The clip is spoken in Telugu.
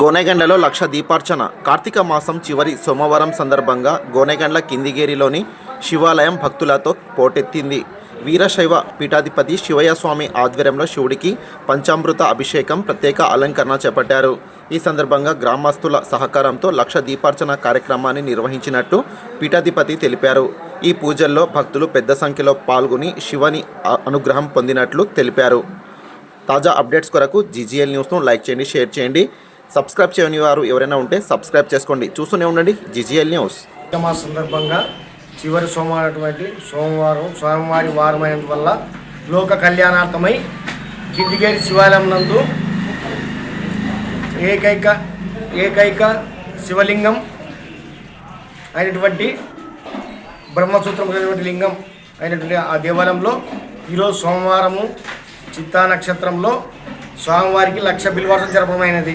గోనెగండ్లలో లక్ష దీపార్చన. కార్తీక మాసం చివరి సోమవారం సందర్భంగా గోనెగండ్ల కిందిగేరిలోని శివాలయం భక్తులతో పోటెత్తింది. వీరశైవ పీఠాధిపతి శివయ్య స్వామి ఆధ్వర్యంలో శివుడికి పంచామృత అభిషేకం ప్రత్యేక అలంకరణ చేపట్టారు. ఈ సందర్భంగా గ్రామస్తుల సహకారంతో లక్ష దీపార్చన కార్యక్రమాన్ని నిర్వహించినట్టు పీఠాధిపతి తెలిపారు. ఈ పూజల్లో భక్తులు పెద్ద సంఖ్యలో పాల్గొని శివని అనుగ్రహం పొందినట్లు తెలిపారు. తాజా అప్డేట్స్ కొరకు జీజీఎల్ న్యూస్ను లైక్ చేయండి షేర్ చేయండి. సబ్స్క్రైబ్ చేయని వారు ఎవరైనా ఉంటే సబ్స్క్రైబ్ చేసుకోండి. చూస్తూనే ఉండండి. GGL news. సందర్భంగా చివరి సోమవారం సోమవారం స్వామివారి వారమైన వల్ల లోక కళ్యాణార్థమై కిందిగేరి శివాలయం నందు ఏకైక ఏకైక శివలింగం అయినటువంటి బ్రహ్మసూత్రం అయినటువంటి లింగం అయినటువంటి ఆ దేవాలయంలో ఈరోజు సోమవారము చిత్తా నక్షత్రంలో స్వామివారికి లక్ష బిల్వాసం జరపమైనది